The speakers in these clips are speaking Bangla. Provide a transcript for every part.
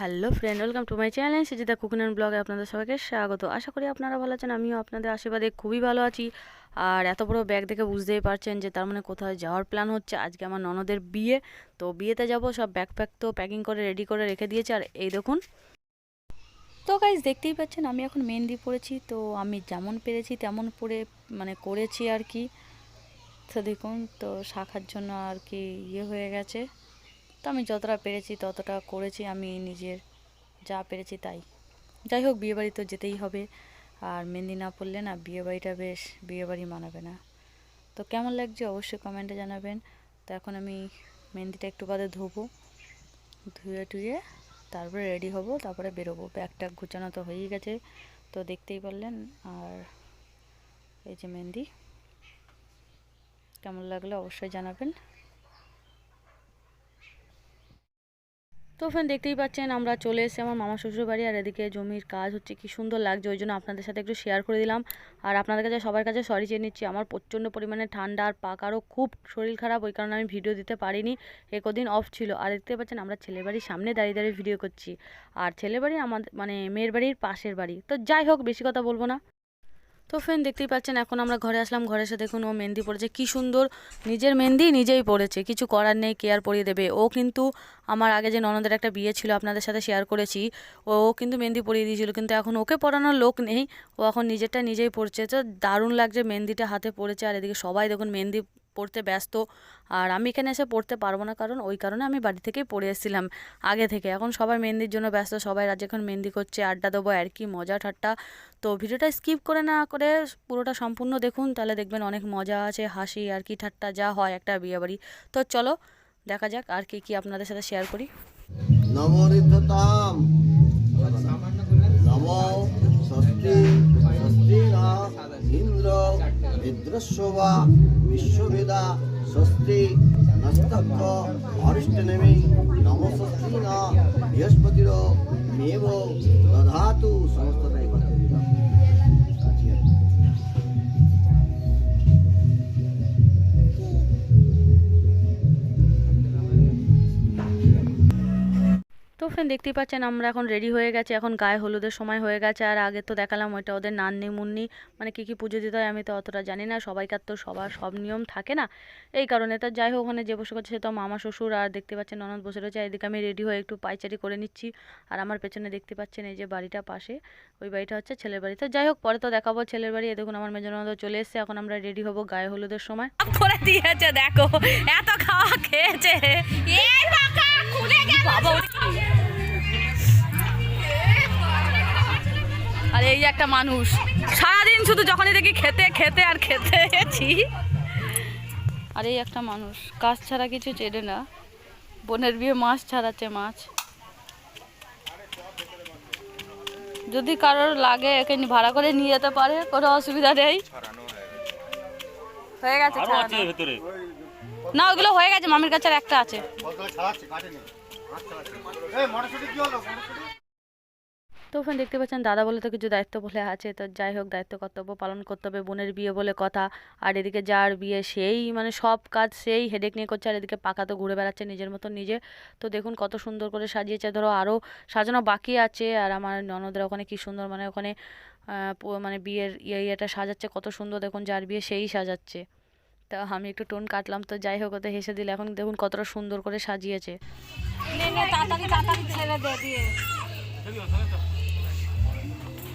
Hello friend welcome to my channel Sujita cooking and ব্লগে আপনাদের সবাইকে স্বাগত। আশা করি আপনারা ভালো আছেন, আমিও আপনাদের আশীর্বাদে খুবই ভালো আছি। আর এত বড় ব্যাগ দেখে বুঝতেই পারছেন যে তার মানে কোথাও যাওয়ার প্ল্যান হচ্ছে। আজকে আমার ননদের বিয়ে, তো বিয়েতে যাব, সব ব্যাগ প্যাক তো প্যাকিং করে রেডি করে রেখে দিয়েছে। আর এই দেখুন। তো গাইজ দেখতেই পাচ্ছেন, আমি এখন মেহেন্দি পড়েছি, তো আমি যেমন পেরেছি তেমন পরে মানে করেছি আর কি। তো দেখুন, তো শাখার জন্য আর কি ইয়ে হয়ে গেছে। তো আমি যতটা পেরেছি, ততটা করেছি আমি নিজের যা পেরেছি তাই। যাই হোক, বিয়েবাড়ি তো যেতেই হবে। আর মেহেন্দি না পড়লে না বিয়েবাড়িটা বেশ বিয়েবাড়ি মানাবে না। তো কেমন লাগছে অবশ্যই কমেন্টে জানাবেন। তো এখন আমি মেহেন্দিটা একটু বাদে ধোবো। ধুয়ে টুয়ে তারপরে রেডি হব, তারপরে বেরোবো। ব্যাগটা গুছানো তো হয়েই গেছে। তো দেখতেই পারলেন। আর এই যে মেহেন্দি, কেমন লাগল অবশ্যই জানাবেন। তো ফ্রেন্ড দেখতেই পাচ্ছেন, আমরা চলে এসেছি আমার মামা শ্বশুর বাড়ি আর এদিকে জমির কাজ হচ্ছে কি সুন্দর লাগছে, ওই জন্য আপনাদের সাথে একটু শেয়ার করে দিলাম। আর আপনাদের কাছে, সবার কাছে সরি চেয়ে নিচ্ছি, আমার প্রচণ্ড পরিমাণে ঠান্ডা আর পাকারও খুব শরীর খারাপ, ওই কারণে আমি ভিডিও দিতে পারিনি, এ কদিন অফ ছিল। আর দেখতে পাচ্ছেন, আমরা ছেলের বাড়ির সামনে দাঁড়িয়ে দাঁড়িয়ে ভিডিও করছি। আর ছেলের বাড়ি আমাদের মানে মেয়ের বাড়ির পাশের বাড়ি। তো যাই হোক, বেশি কথা বলব না। তো ফ্রেন্ড দেখতেই পাচ্ছেন, এখন আমরা ঘরে আসলাম ঘরে এসে দেখুন ও মেহেন্দি পড়েছে। কি সুন্দর, নিজের মেহেন্দি নিজেই পড়েছে, কিছু করার নেই কেয়ার পরিয়ে দেবে। ও কিন্তু আমার আগে যে ননদের একটা বিয়ে ছিল, আপনাদের সাথে শেয়ার করেছি, ও কিন্তু মেহেন্দি পরিয়ে দিয়েছিল, কিন্তু এখন ওকে পড়ানোর লোক নেই, ও এখন নিজেরটা নিজেই পড়ছে। তো দারুণ লাগছে, মেহেন্দিটা হাতে পড়েছে, আর এদিকে সবাই দেখুন মেহেন্দি পড়তে ব্যস্ত। আর আমি এখানে এসে পড়তে পারব না কারণ ওই কারণে আমি বাড়ি থেকেই পড়ে এসেছিলাম আগে থেকে। এখন সবাই মেহেন্দির জন্য ব্যস্ত, সবাই রাজ্যে এখন মেহেন্দি করছে, আড্ডা দেবো, আর কি মজা ঠাট্টা। তো ভিডিওটা স্কিপ করে না করে পুরোটা সম্পূর্ণ দেখুন, তাহলে দেখবেন অনেক মজা আছে, হাসি, আর কি ঠাট্টা, যা হয় একটা বিয়েবাড়ি। তো চলো, দেখা যাক আর কি কি আপনাদের সাথে শেয়ার করি। ইন্দ্র বিশ্ববেদা স্বস্তি নস্তক্ষ অরিষ্টনেমি নম স্বস্তি না বৃহস্পতির মেব দধাতু সমস্তটাই তো ফ্রেন্ড দেখতেই পাচ্ছেন আমরা এখন রেডি হয়ে গেছে এখন গায়ে হলুদের সময় হয়ে গেছে আর আগে তো দেখালাম ওইটা ওদের নান্নি মুন্নি মানে কী কী পুজো দিতে হয় আমি তো অতটা জানি না সবাইকার তো সবার সব নিয়ম থাকে না এই কারণে তো যাই হোক ওখানে যে বসে করছে সে তো মামা শ্বশুর আর দেখতে পাচ্ছেন ননদ বসে রয়েছে এদিকে আমি রেডি হয়ে একটু পাইচারি করে নিচ্ছি আর আমার পেছনে দেখতে পাচ্ছেন এই যে বাড়িটা পাশে ওই বাড়িটা হচ্ছে ছেলের বাড়ি তো যাই হোক পরে তো দেখাবো ছেলের বাড়ি এই দেখুন আমার মেজর ননদ চলে এসছে এখন আমরা রেডি হব গায়ে হলুদের সময়। করে দিয়েছে দেখো এত খাওয়া খেয়েছে। বাবা এই একটা মানুষ। সারাদিন শুধু যখনই দেখি খেতে খেতে আর খেতে ছি। আর এই একটা মানুষ। কাজ ছাড়া কিছু চেনে না। বোনের বিয়ে মাছ ছাড়াচ্ছে মাছ। যদি কারোর লাগে একে ভাড়া করে নিয়ে যেতে পারে কোনো অসুবিধা নেই। হয়ে গেছে না ওইগুলো হয়ে গেছে মামির কাছে আর একটা আছে। তো ওখানে দেখতে পাচ্ছেন, দাদা বলে তো কিছু দায়িত্ব বলে আছে। তো যাই হোক, দায়িত্ব, কর্তব্য পালন করতে হবে বোনের বিয়ে বলে কথা। আর এদিকে যার বিয়ে, সেই মানে সব কাজ সেই হেডেক নিয়ে করছে। আর এদিকে পাকা তো ঘুরে বেড়াচ্ছে নিজের মতো নিজে। তো দেখুন কত সুন্দর করে সাজিয়েছে। ধরো আরও সাজানো বাকি আছে। আর আমার ননদের ওখানে কি সুন্দর মানে ওখানে মানে বিয়ের ইয়ে ইয়েটা সাজাচ্ছে। কত সুন্দর দেখুন যার বিয়ে সেই সাজাচ্ছে। তা আমি একটু টোন কাটলাম। তো যাই হোক, ওতে হেসে দিলে। এখন দেখুন কতটা সুন্দর করে সাজিয়েছে।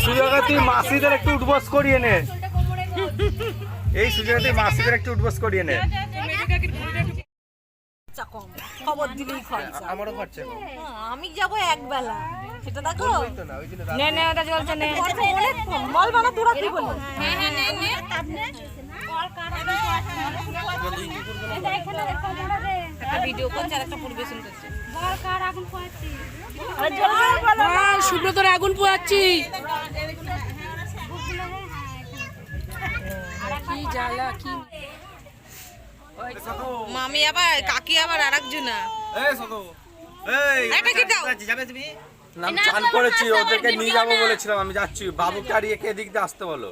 সুযোগে তুই মাসিদের একটু উঠবস করিয়ে নে এই সুযোগে তুই মাসিদের একটু উঠবস করিয়ে নে খবর দিলেই খরচা আমারও খরচা হ্যাঁ, আমি যাব এক বেলা সেটা দেখো নে নে ওটা চলছে নে খরচা অনেক কম বলবা না তোরা কি বলিস একটা ভিডিও করছে আর একটা পরিবেশন করছে সুব্রতর আগুন পোয়াচ্ছি? মামি আবার কাকি আবার আর একজনা নাম চান করেছি ওদেরকে নিয়ে যাব বলেছিলাম আমি যাচ্ছি। বাবুকে আর একে এদিক দিয়ে আসতে বলো।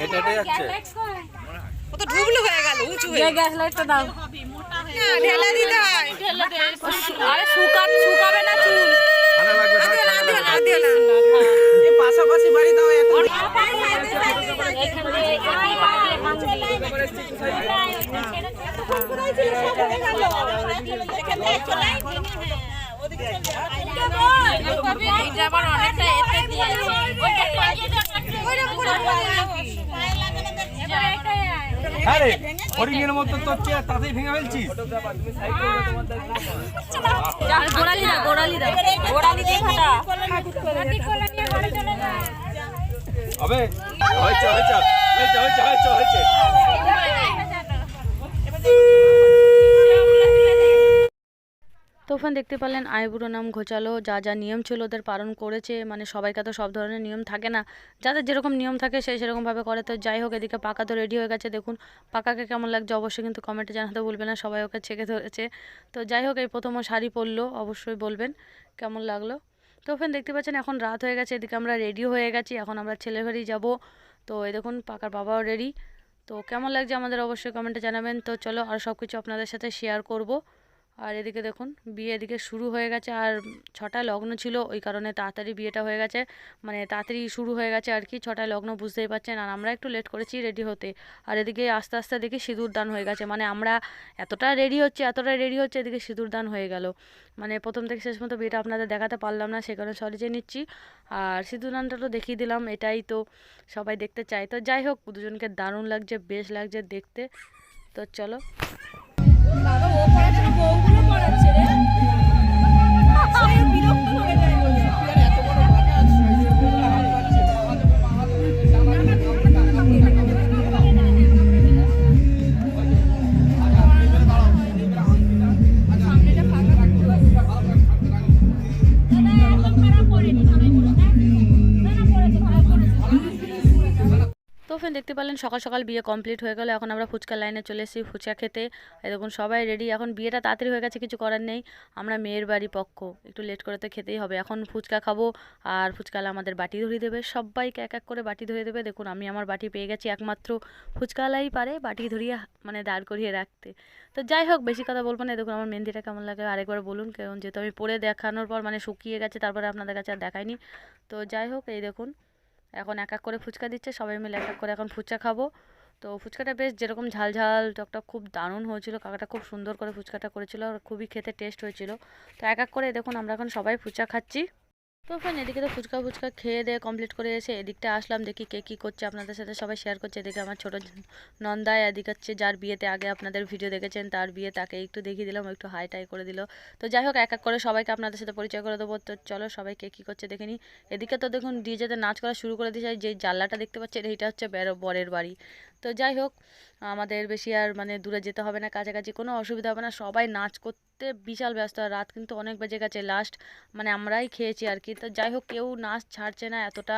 হেঁটে হেঁটে যাচ্ছে। ও তো ঢুবলু হয়ে গেল উঁচু হয়ে। লাইটটা দাও। হ্যাঁ, ঢেলা দিতে হয়। আরে শুকা শুকাবে না চুল। না। না না। পাশাপাশি বাড়ি দাও এত এটা আবার অনেকটা এতে দিয়েছে ওইটা লাগিয়ে দাও ওইরকম করে এবার এটাই আয় হ্যাঁ রে হরিণের মতো তোর চেয়ে তাতেই ভেঙে ফেলছিস? গোড়ালি দিয়ে হবে হয়েছে হয়েছে হয়েছে হয়েছে হয়েছে। হয়েছে তো ফ্রেন্ড দেখতে পারলেন আইবুড়ো নাম ঘোচালো, যা যা নিয়ম ছিল ওদের পালন করেছে মানে সবাইকে তো সব ধরনের নিয়ম থাকে না। যাদের যেরকম নিয়ম থাকে সেই সেরকমভাবে করে। তো যাই হোক, এদিকে পাকা তো রেডি হয়ে গেছে, দেখুন পাকাকে কেমন লাগছে। অবশ্যই কিন্তু কমেন্টে জানাতে ভুলবেন না, সবাই ওকে ছেঁকে ধরেছে। তো যাই হোক, এই প্রথম শাড়ি পরলো, অবশ্যই বলবেন কেমন লাগল। তো ফ্রেন্ড দেখতে পাচ্ছেন, এখন রাত হয়ে গেছে, এদিকে আমরা রেডিও হয়ে গেছি, এখন আমরা ছেলে বাড়ি যাব। তো এই দেখুন, পাকার বাবাও রেডি তো কেমন লাগছে আমাদের অবশ্যই কমেন্টে জানাবেন। তো চলো, আর সব কিছু আপনাদের সাথে শেয়ার করব। আর এদিকে দেখুন, বিয়ে এদিকে শুরু হয়ে গেছে। আর ছটায় লগ্ন ছিল, ওই কারণে তাড়াতাড়ি বিয়েটা হয়ে গেছে। মানে তাড়াতাড়ি শুরু হয়ে গেছে আর কি ছটায় লগ্ন বুঝতেই পারছেন আর আমরা একটু লেট করেছি রেডি হতে। আর এদিকে আস্তে আস্তে দেখি সিঁদুর দান হয়ে গেছে। মানে আমরা এতটা রেডি হচ্ছে, এতটা রেডি হচ্ছে, এদিকে সিঁদুর দান হয়ে গেল। মানে প্রথম থেকে শেষ মতো বিয়েটা আপনাদের দেখাতে পারলাম না, সে কারণে সরি চেয়ে নিচ্ছি। আর সিঁদুর দানটা তো দেখিয়ে দিলাম, এটাই তো সবাই দেখতে চায়। তো যাই হোক, দুজনকে দারুণ লাগছে, বেশ লাগছে দেখতে। তো চলো। তো ফ্রেন্ড দেখতে পেলেন সকাল সকাল বিয়ে কমপ্লিট হয়ে গেল, এখন আমরা ফুচকা লাইনে চলে এসেছি ফুচকা খেতে। দেখুন, সবাই রেডি এখন বিয়েটা তাড়াতাড়ি হয়ে গেছে, কিছু করার নেই। আমরা মেয়ের বাড়ি পক্ষ একটু লেট করে তো খেতেই হবে। এখন ফুচকা খাব, আর ফুচকালা আমাদের বাটি ধরিয়ে দেবে, সবাইকে এক এক করে বাটি ধরিয়ে দেবে। দেখুন, আমি আমার বাটি পেয়ে গেছি একমাত্র ফুচকালাই পারে, বাটি ধরিয়ে মানে দাঁড় করিয়ে রাখতে। তো যাই হোক, বেশি কথা বলব না। দেখুন, আমার মেহেন্দিটা কেমন লাগে, আরেকবার বলুন, কারণ যেহেতু আমি পরে দেখানোর পর মানে শুকিয়ে গেছে, তারপরে আপনাদের কাছে আর দেখাইনি। তো যাই হোক, এই দেখুন এখন এক এক করে ফুচকা দিচ্ছে, সবাই মিলে এক এক করে এখন ফুচকা খাব। তো ফুচকাটা বেশ যেরকম ঝাল ঝাল, টকটক খুব দারুণ হয়েছিল। কাকাটা খুব সুন্দর করে ফুচকাটা করেছিল আর খুবই খেতে টেস্ট হয়েছিল। তো এক এক করে দেখুন, আমরা এখন সবাই ফুচকা খাচ্ছি। তো ফ্রেন্ড এদিকে তো ফুচকা ফুচকা খেয়ে দিয়ে কমপ্লিট করে এসে এদিকটা আসলাম, দেখি কে কী করছে আপনাদের সাথে সবাই শেয়ার করছে। এদিকে আমার ছোটো নন্দায় এদিকে হচ্ছে যার বিয়েতে আগে আপনাদের ভিডিও দেখেছেন, তার বিয়ে তাকে একটু দেখিয়ে দিলাম একটু হাই টাই করে দিল। তো যাই হোক, এক এক করে সবাইকে আপনাদের সাথে পরিচয় করে দেবো। তো চলো সবাই কে কী করছে দেখে নিই এদিকে তো দেখুন ডিজেতে নাচ করা শুরু করে দিয়েছে, যে জানলাটা দেখতে পাচ্ছেন, এইটা হচ্ছে বেরো বরের বাড়ি। তো যাই হোক, আমাদের বেশি আর মানে দূরে যেতে হবে না, কাছাকাছি কোনো অসুবিধা হবে না, সবাই নাচ করতে বিশাল ব্যস্ত, আর রাত কিন্তু অনেক বেজে গেছে লাস্ট মানে আমরাই খেয়েছি আর কি। তো যাই হোক, কেউ নাচ ছাড়ছে না এতটা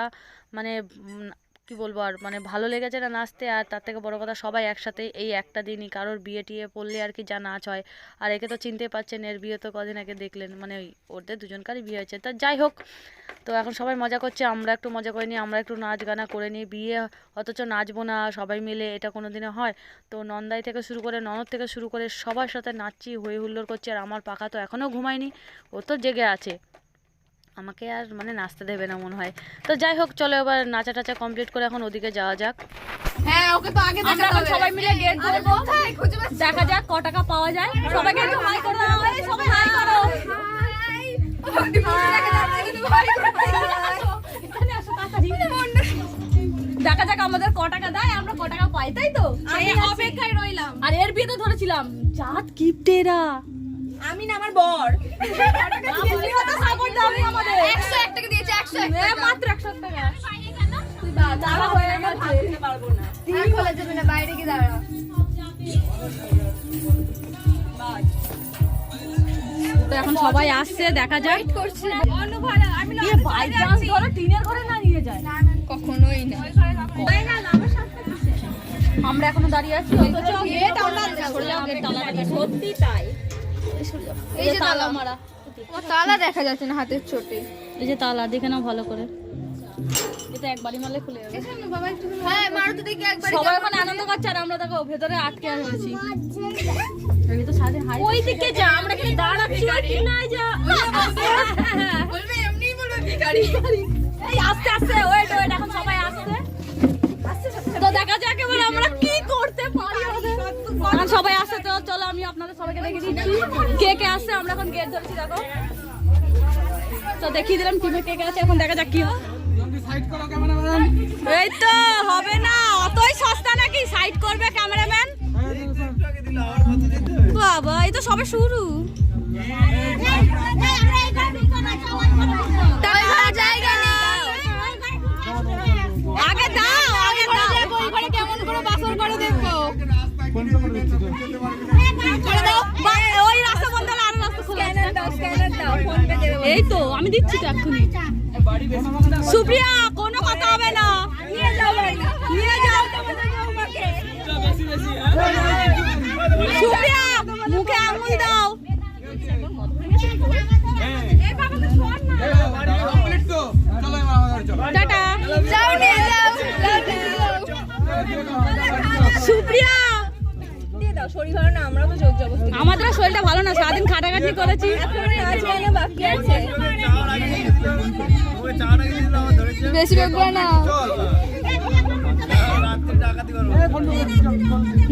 মানে কি বলব আর মানে ভালো লেগেছে না নাচতে, আর তার থেকে বড় কথা সবাই একসাথে এই একটা দিনই কারোর বিয়ে টিয়ে পড়লে আর কি যা নাচ হয়। আর একে তো চিনতে পারছেন এর বিয়ে তো কদিন আগে দেখলেন মানে ওদের দুজনকারই বিয়ে হয়েছে। তা যাই হোক, তো এখন সবাই মজা করছে, আমরা একটু মজা করে নিই, আমরা একটু নাচ গানা করে নিই, বিয়ে অথচ নাচবো না, সবাই মিলে এটা কোনো দিনে হয়। তো নন্দাই থেকে শুরু করে ননদ থেকে শুরু করে সবার সাথে নাচছি, হই হুল্লোড় করছি, আর আমার পাখা তো এখনও ঘুমায়নি, ও তো জেগে আছে। আমাকে আর মানে নাচতে দেবে না মনে হয়। তো যাই হোক চলো এবার নাচা টাচা কমপ্লিট করে এখন ওদিকে যাওয়া যাক। হ্যাঁ ওকে তো আগে আমরা এখন সবাই মিলে গেট ধরবো। দেখা যাক ক টাকা পাওয়া যায়। সবাইকে একটু হাই করে দাও। সবাই হাই করো। দেখা যাক আমাদের ক টাকা দেয় আমরা ক টাকা পাই তাই তো? আমি অপেক্ষায় রইলাম। আর এর বিয়ে তো ধরেছিলাম। জাত কিপটেরা। আমি না আমার বর। তুমিও তো সাপোর্ট দাও আমাদের 101 টাকা। দিয়েছে 101 মাত্র 100 টাকা। দাঁড়া হয়ে গেছে টিভি খোলা যাবে না। বাইরে গিয়ে দাঁড়া তো এখন সবাই আসছে দেখা যাক। করছি ধরো টিনের ঘরে না নিয়ে যায়। কখনোই না। আমরা এখনও দাঁড়িয়ে আছি। সত্যি তাই। এই যে তালা মারা। ও তালা দেখা যাচ্ছে না হাতের চোটে। এই যে তালা দেখে নাও ভালো করে। এটা একবারই মারলে খুলে যাবে। বাবা একটু হ্যাঁ মারো তো দেখি একবার সবাই এখন আনন্দ করছে আর আমরা দেখো ভেতরে আটকে রয়েছি এই তো সারাদিন হাই ওই দিকে যা আমরা এখানে দাঁড়াচ্ছি কি। না যা। বলবে এমনিই বলবে ভিখারি এই আস্তে আস্তে ওয়েট ওয়েট এখন সবাই আসছে। তো দেখা যাক এবার আমরা কি করতে পারি। এখন সবাই আসছে তো চলো আমি আপনাদের সবাইকে দেখিয়ে দিচ্ছি। কে কে আসছে আমরা এখন গেট ধরছি, দেখো। তো দেখিয়ে দিলাম টিমে কে কে আছে, এখন দেখা যাক কি হয়। এই তো, হবে না। অতই সস্তা নাকি? সাইড করবে ক্যামেরাম্যান বাবা, এই তো সবে শুরু। এই তো আমি দিচ্ছি তো এক্ষুনি। সুপ্রিয়া কোনো কথা হবে না। নিয়ে যাও নিয়ে যাও সুপ্রিয়া মুখে আঙুল দাও। টাটা। সুপ্রিয়া শরীর ভালো না আমরাও তো জোর জবরদস্তি আমাদের শরীরটা ভালো না সারাদিন খাটাখাটি করেছি। বাকি আছে? বেশি না।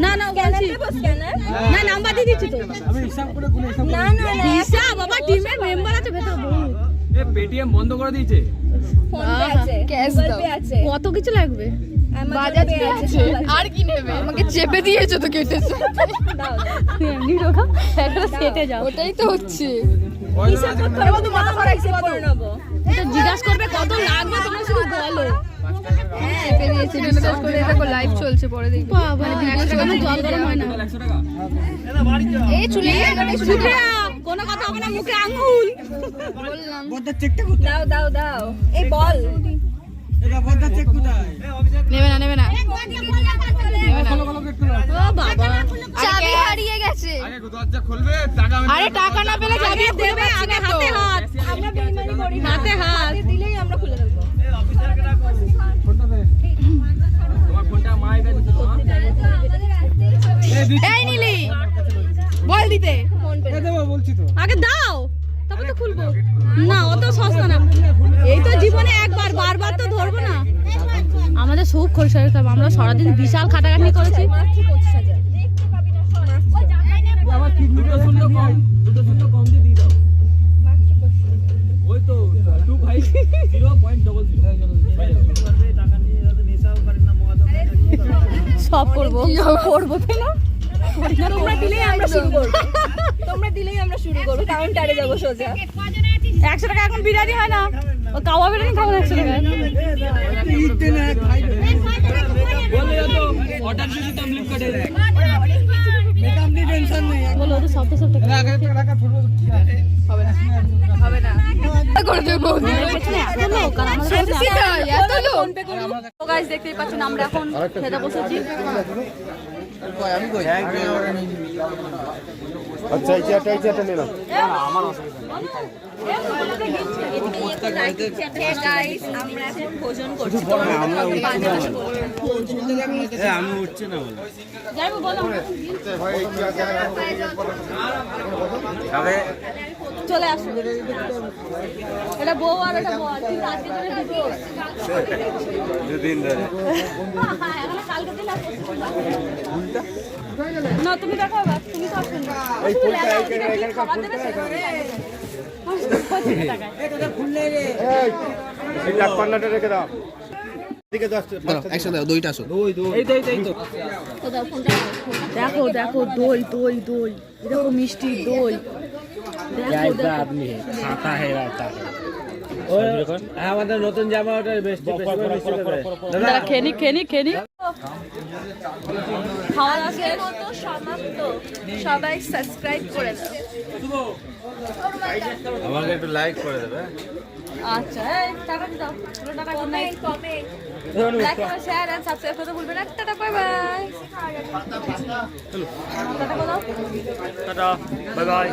না না বলছি। না নাম্বার দিয়ে দিচ্ছি তো। না না না দিশা বাবা টিমের মেম্বার আছে ভেতর বহুত পেটিএম বন্ধ করে দিয়েছে। ফোন পে আছে ক্যাশ দাও। কত কিছু লাগবে? Pay আছে। আর কি নেবে আমাকে চেপে দিয়েছ তো কেটেছো। দাও এমনি রোগা একটা সেটে যাও। ওটাই তো হচ্ছে। জিজ্ঞাসা করবে কত লাগবে তোমরা শুধু বলো। চেপে দিয়েছে বিশ্বাস করে দেখো লাইভ চলছে পরে দেখব। বাবা একশো টাকা জল গরম হয় না। এই চলে গেলে কোনো কথা হবে না মুখে আঙুল। বললাম। দাও দাও দাও। এই বল। নেবে না নেবে না। চাবি হারিয়ে গেছে। আগে দরজা খুলবে টাকা আরে টাকা না পেলে চাবি দেবে আগে হাতে হাত। আমরা বেইমানি করি না। হাতে হাত। জিরো পয়েন্ট ডবল জিরো সব করব। করব তাই তোমরা দিলেই আমরা শুরু করব। তোমরা দিলেই আমরা শুরু করব। কাউন্টারে যাব সোজা। একশো টাকা এখন বিরিয়ানি হয় না? ও কাওয়া বিরিয়ানি খাব একশো টাকা দেখতেই পাচ্ছেন আমরা এখন খেতে বসেছি। আচ্ছা এই চেয়ারটা এই চেয়ারটা নিলাম গাইস আমরা এখন ভোজন করছি আমি উঠছি না বলো চলে আসো এটা বউ আর এটা বউ কিন্তু আজকে ধরে দুটো দুদিন ধরে কালকে না তুমি দেখো তুমি তো এই ফুলটা এখানে খাবার দেবে দেখো দেখো দই দই দই এরকম মিষ্টি দই হ্যাঁ আমাদের নতুন জামা ওটা খেনি খেনি খেনি সবাই সাবস্ক্রাইব করে দাও আমাকে একটু লাইক করে দেবে। আচ্ছা এই টাকা দাও। পুরো টাকা good night comment like comment share and subscribe করতে ভুলবেন না। টাটা বাই বাই করে টাটা বাই বাই